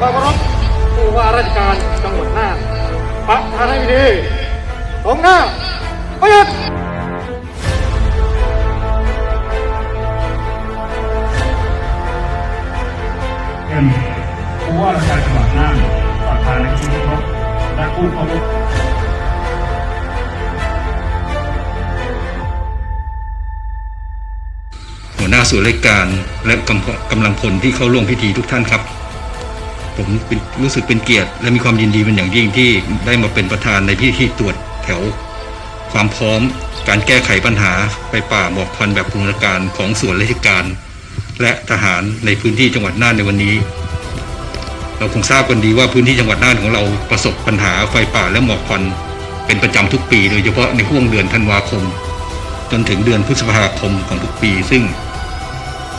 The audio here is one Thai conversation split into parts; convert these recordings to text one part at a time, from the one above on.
ก็เคารพผู้ว่าราชการจังหวัดน่านประทานาธิบดีตรงหน้าประยุทธ์เอ็มผู้ว่าราชการจังหวัดน่านประทานในชุมชบและผู้เคารพหัวหน้าส่วนราชการและกำลังพลที่เข้าร่วมพิธีทุกท่านครับ ผมเป็นรู้สึกเป็นเกียรติ และมีความยินดีเป็นอย่างยิ่งที่ได้มาเป็นประธานในพิธีตรวจแถว ความพร้อมการแก้ไขปัญหาไฟป่าหมอกควันแบบบูรณาการของส่วนราชการ และทหารในพื้นที่จังหวัดน่านในวันนี้ เราคงทราบกันดีว่าพื้นที่จังหวัดน่านของเราประสบปัญหาไฟป่าและหมอกควันเป็นประจำทุกปี โดยเฉพาะในห่วงเดือนธันวาคม จนถึงเดือนพฤษภาคมของทุกปี ซึ่ง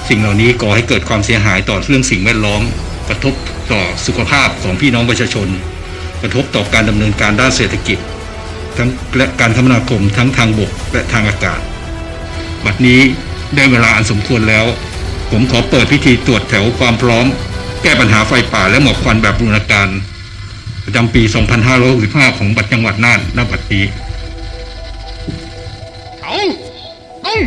สิ่งเหล่านี้ก่อให้เกิดความเสียหายต่อเรื่องสิ่งแวดล้อม กระทบต่อสุขภาพของพี่น้องประชาชน กระทบต่อการดำเนินการด้านเศรษฐกิจ ทั้งและการคมนาคมทั้งทางบกและทางอากาศ บัดนี้ได้เวลาอันสมควรแล้ว ผมขอเปิดพิธีตรวจแถวความพร้อม แก้ปัญหาไฟป่าและหมอกควันแบบบูรณาการประจำปี 2565 ของบัดจังหวัดน่านณบัดนี้เอาต้อง